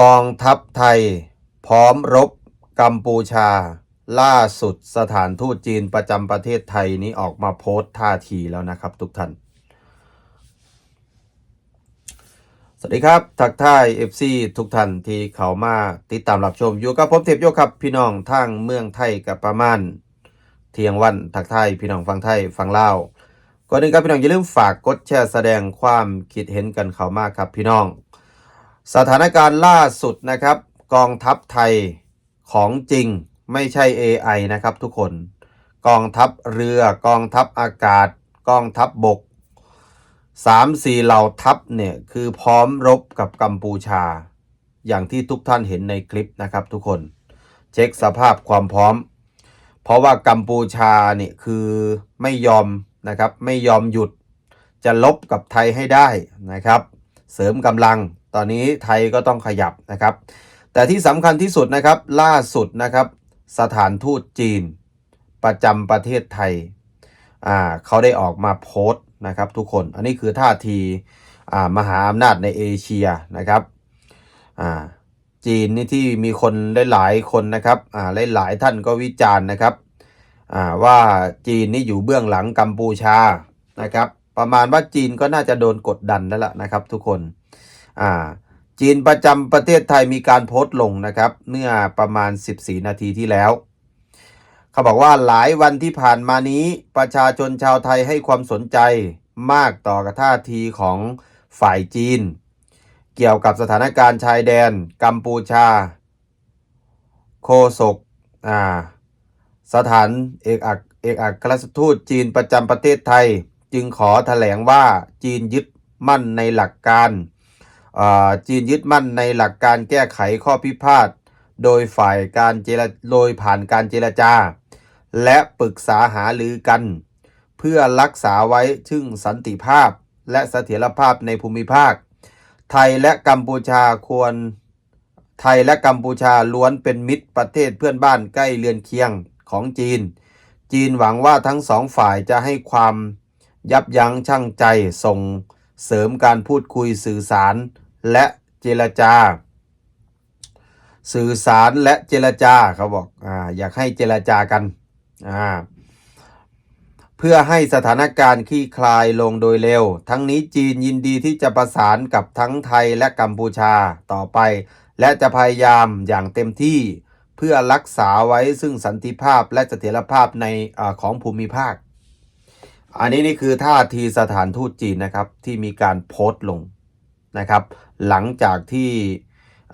กองทัพไทย พร้อมรบกัมพูชา ล่าสุดสถานทูตจีนประจำประเทศไทยนี้ออกมาโพสต์ท่าทีแล้วนะครับทุกท่าน สวัสดีครับ ทักทาย FC ทุกท่านที่เขามาติดตามรับชม อยู่กับผมเทพโยครับ พี่น้องทางเมืองไทยกับประมาณ เที่ยงวันทักทายพี่น้องฟังไทยฟังเล่าก่อนอื่นครับพี่น้องอย่าลืมฝากกดแชร์แสดงความคิดเห็นกันเข้ามาครับพี่น้อง สถานการณ์ล่าสุดนะครับ กองทัพไทยของจริงไม่ใช่ AI นะครับทุกคน กองทัพเรือกองทัพอากาศ กองทัพบบกสามสี่เหล่าทัพเนี่ยคือพร้อมรบกับกัมพูชา อย่างที่ทุกท่านเห็นในคลิปนะครับทุกคน เช็คสภาพความพร้อม เพราะว่ากัมพูชาเนี่ยคือไม่ยอมนะครับไม่ยอมหยุดจะลบกับไทยให้ได้นะครับ เสริมกำลัง ตอนนี้ไทยก็ต้องขยับนะครับ แต่ที่สำคัญที่สุดนะครับล่าสุดนะครับ สถานทูตจีน ประจำประเทศไทยอ่าเขาได้ออกมาโพสต์นะครับ ทุกคนอันนี้คือท่าทีอ่ามหาอำนาจในเอเชียนะครับอ่าจีนนี่ที่มีคนหลายๆคนนะครับอ่าหลายๆท่านก็วิจารณ์นะครับอ่าว่าจีนนี่อยู่เบื้องหลังกัมพูชานะครับ ประมาณว่าจีนก็น่าจะโดนกดดันแล้วล่ะนะครับ ทุกคน อ่าจีนประจำประเทศไทยมีการโพสต์ลงนะครับ เมื่อประมาณ 14 นาทีที่แล้ว เขาบอกว่าหลายวันที่ผ่านมานี้ประชาชนชาวไทยให้ความสนใจมากต่อกท่าทีของฝ่ายจีน เกี่ยวกับสถานการณ์ชายแดน กัมพูชา โคศกอ่าสถานเอกอักเอกอัครราชทูตจีนประจำประเทศไทย จึงขอแถลงว่าจีนยึดมั่นในหลักการ จีนยึดมั่นในหลักการแก้ไขข้อพิพาทโดยฝ่ายการเจรโดยผ่านการเจรจา และปรึกษาหารือกัน เพื่อรักษาไว้ซึ่งสันติภาพและเสถียรภาพในภูมิภาค ไทยและกัมพูชาควร ไทยและกัมพูชาล้วนเป็นมิตรประเทศเพื่อนบ้านใกล้เรือนเคียงของจีน จีนหวังว่าทั้งสองฝ่ายจะให้ความยับยั้งชั่งใจส่ง เสริมการพูดคุยสื่อสารและเจรจา สื่อสารและเจรจาเขาบอกอ่าอยากให้เจรจากันอ่าเพื่อให้สถานการณ์คลี่คลายลงโดยเร็ว ทั้งนี้จีนยินดีที่จะประสานกับทั้งไทยและกัมพูชาต่อไป และจะพยายามอย่างเต็มที่เพื่อรักษาไว้ซึ่งสันติภาพและเสถียรภาพในอของภูมิภาค อันนี้นี่คือท่าทีสถานทูตจีนนะครับที่มีการโพสต์ลงนะครับ หลังจากที่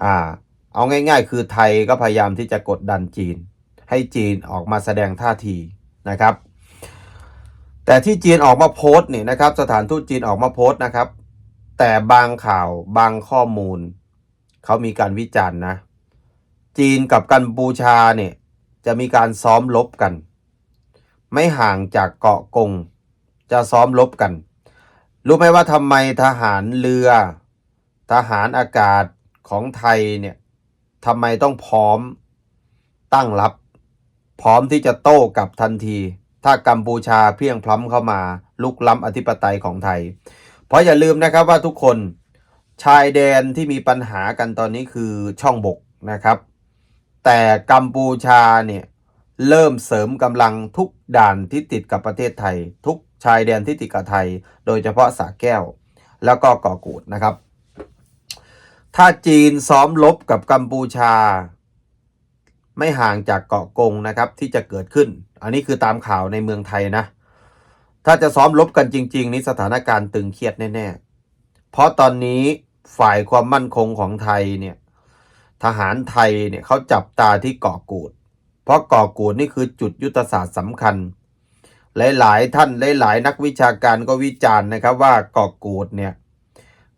อ่าเอาง่าย ๆ คือไทยก็พยายามที่จะกดดันจีน ให้จีนออกมาแสดงท่าทีนะครับ แต่ที่จีนออกมาโพสต์เนี่ยนะครับ สถานทูตจีนออกมาโพสต์นะครับ แต่บางข่าวบางข้อมูล เขามีการวิจารณ์นะ จีนกับกัมพูชาเนี่ยจะมีการซ้อมลบกัน ไม่ห่างจากเกาะกง จะซ้อมลบกัน รู้ไหมว่าทำไมทหารเรือ ทหารอากาศของไทยเนี่ยทำไมต้องพร้อมตั้งรับ พร้อมที่จะโต้กับทันที ถ้ากัมพูชาเพียงพล้ำเข้ามาลุกล้ำอธิปไตยของไทย เพราะอย่าลืมนะครับว่าทุกคนชายแดนที่มีปัญหากันตอนนี้คือช่องบกนะครับ แต่กัมพูชาเนี่ยเริ่มเสริมกำลังทุกด่านที่ติดกับประเทศไทย ทุก ชายแดนที่ติดกับไทย โดยเฉพาะสาแก้ว แล้วก็เกาะกูดนะครับ ถ้าจีนซ้อมลบกับกัมพูชา ไม่ห่างจากเกาะกงนะครับที่จะเกิดขึ้น อันนี้คือตามข่าวในเมืองไทยนะ ถ้าจะซ้อมลบกันจริง ๆ นี่สถานการณ์ตึงเครียดแน่ๆ เพราะตอนนี้ฝ่ายความมั่นคงของไทยเนี่ยทหารไทยเนี่ยเขาจับตาที่เกาะกูด เพราะเกาะกูดนี่คือจุดยุทธศาสตร์สำคัญ หลายๆท่านหลายๆนักวิชาการก็วิจารณ์นะครับว่าเกาะกูดเนี่ย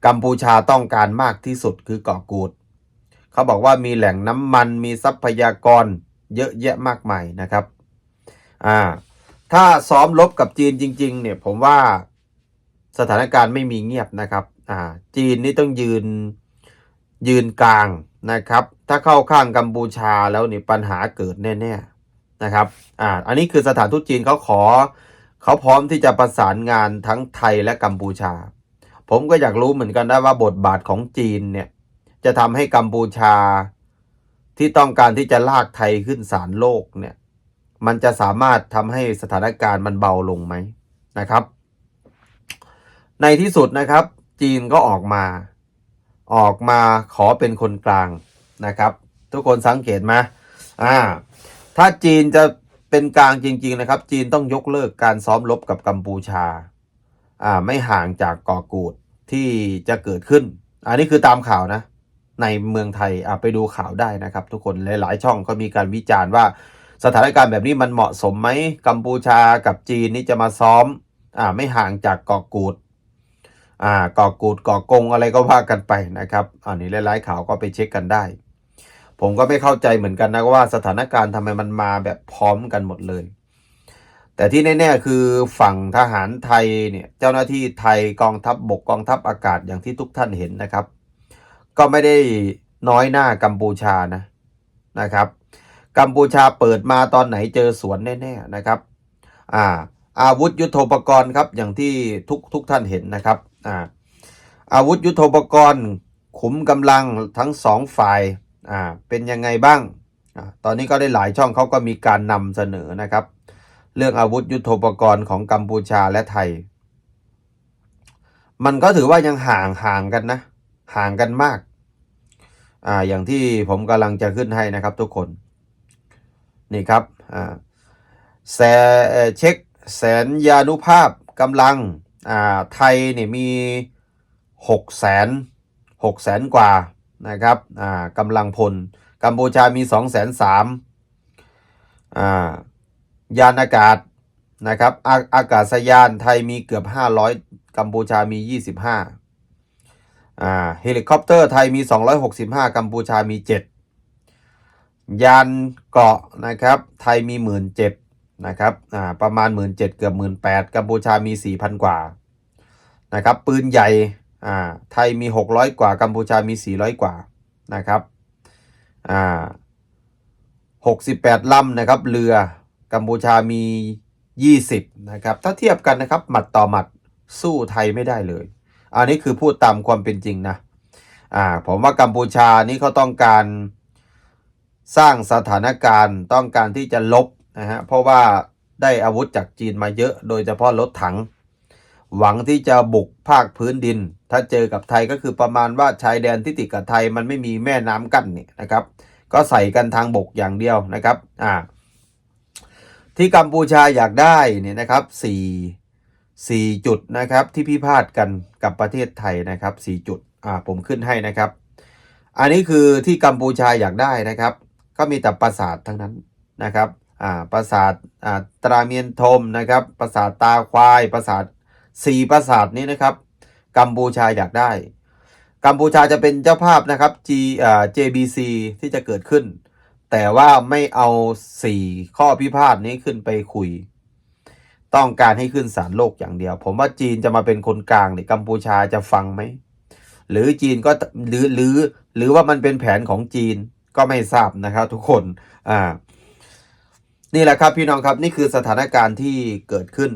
กัมพูชาต้องการมากที่สุดคือเกาะกูดเขาบอกว่ามีแหล่งน้ำมันมีทรัพยากรเยอะแยะมากมายนะครับอ่าถ้าซ้อมลบกับจีนจริง ๆ เนี่ยผมว่าสถานการณ์ไม่มีเงียบนะครับอ่าจีนนี่ต้องยืนยืนกลางนะครับ ถ้าเข้าข้างกัมพูชาแล้วนี่ปัญหาเกิดแน่ ๆ นะครับอ่าอันนี้คือสถานทูตจีนเขาขอเขาพร้อมที่จะประสานงานทั้งไทยและกัมพูชา ผมก็อยากรู้เหมือนกันนะว่าบทบาทของจีนเนี่ยจะทำให้กัมพูชาที่ต้องการที่จะลากไทยขึ้นศาลโลกเนี่ยมันจะสามารถทำให้สถานการณ์มันเบาลงไหมนะครับ ในที่สุดนะครับ จีนก็ออกมา ออกมาขอเป็นคนกลางนะครับ ทุกคนสังเกตไหมอ่า ถ้าจีนจะเป็นกลางจริง ๆ นะครับ จีนต้องยกเลิกการซ้อมรบกับกัมพูชา อ่า ไม่ห่างจากเกาะกูดที่จะเกิดขึ้น อันนี้คือตามข่าวนะ ในเมืองไทยอ่าไปดูข่าวได้นะครับ ทุกคนหลาย ๆ ช่องก็มีการวิจารณ์ว่าสถานการณ์แบบนี้มันเหมาะสมไหมกัมพูชากับจีนนี่จะมาซ้อม อ่า ไม่ห่างจากเกาะกูด อ่าเกาะกูดเกาะกงอะไรก็ว่ากันไปนะครับ อันนี้หลาย ๆ ข่าวก็ไปเช็คกันได้ ผมก็ไม่เข้าใจเหมือนกันนะว่าสถานการณ์ทำไมมันมาแบบพร้อมกันหมดเลย แต่ที่แน่ๆคือฝั่งทหารไทยเนี่ยเจ้าหน้าที่ไทยกองทัพบบกกองทัพอากาศอย่างที่ทุกท่านเห็นนะครับ ก็ไม่ได้น้อยหน้ากัมพูชานะนะครับ กัมพูชาเปิดมาตอนไหนเจอสวนแน่ๆนะครับอ่าอาวุธยุโทโธปกรณ์ครับอย่างที่ทุกทุกท่านเห็นนะครับอ่าอาวุธยุโทโธปกรณ์ ขุมกำลังทั้งสองฝ่าย อ่าเป็นยังไงบ้างอ่าตอนนี้ก็ได้หลายช่องเขาก็มีการนำเสนอนะครับ เรื่องอาวุธยุโทโธปกรณ์ของกัมพูชาและไทย มันก็ถือว่ายังห่างห่างกันนะ ห่างกันมากอ่าอย่างที่ผมกำลังจะขึ้นให้นะครับทุกคน นี่ครับอ่าแสเช็คแสนยานุภาพกำลังอ่าไทยเนี่ยมีหกแสนหกแสนกว่า นะครับอ่ากำลังพล กัมพูชามีสองแสนสามอ่ายานอากาศนะครับอาอากาศยานไทยมีเกือบห้าร้อยกัมพูชามียี่สิบห้าอ่าเฮลิคอปเตอร์ไทยมีสองร้อยหกสิบห้ากัมพูชามีเจ็ดยานเกาะนะครับไทยมีหมื่นเจ็ดนะครับอ่าประมาณ 1 7ื่นเกือบหมื่นแกัมพูชามี 4,000 กว่านะครับปืนใหญ่ อ่าไทยมี 600 กว่า กัมพูชามี 400 กว่านะครับอ่า68ลำนะครับเรือกัมพูชามี 20นะครับถ้าเทียบกันนะครับหมัดต่อหมัดสู้ไทยไม่ได้เลย อันนี้คือพูดตามความเป็นจริงนะอ่าผมว่ากัมพูชานี่เขาต้องการสร้างสถานการณ์ต้องการที่จะลบนะฮะเพราะว่าได้อาวุธจากจีนมาเยอะโดยเฉพาะรถถัง หวังที่จะบุกภาคพื้นดิน ถ้าเจอกับไทยก็คือประมาณว่าชายแดนที่ติดกับไทยมันไม่มีแม่น้ำกั้นเนี่ยนะครับ ก็ใส่กันทางบกอย่างเดียวนะครับอ่าที่กัมพูชาอยากได้เนี่ยนะครับสี่สี่จุดนะครับที่พิพาทกันกับประเทศไทยนะครับสี่จุดอ่าผมขึ้นให้นะครับ อันนี้คือที่กัมพูชาอยากได้นะครับ ก็มีแต่ปราสาททั้งนั้นนะครับอ่าปราสาทอ่าตราเมียนทมนะครับปราสาทตาควายปราสาท สี่ปราสาทนี้นะครับ กัมพูชาอยากได้ กัมพูชาจะเป็นเจ้าภาพนะครับ G อ่า JBC ที่จะเกิดขึ้น แต่ว่าไม่เอาสี่ข้อพิพาทนี้ขึ้นไปคุย ต้องการให้ขึ้นศาลโลกอย่างเดียว ผมว่าจีนจะมาเป็นคนกลางเนี่ยกัมพูชาจะฟังไหมหรือจีนก็หรือหรือหรือว่ามันเป็นแผนของจีนก็ไม่ทราบนะครับ ทุกคนอ่านี่แหละครับพี่น้องครับนี่คือสถานการณ์ที่เกิดขึ้น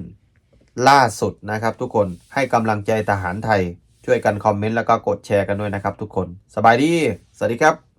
ล่าสุดนะครับทุกคนให้กำลังใจทหารไทย ช่วยกันคอมเมนต์แล้วก็กดแชร์กันด้วยนะครับทุกคน สบายดี สวัสดีครับ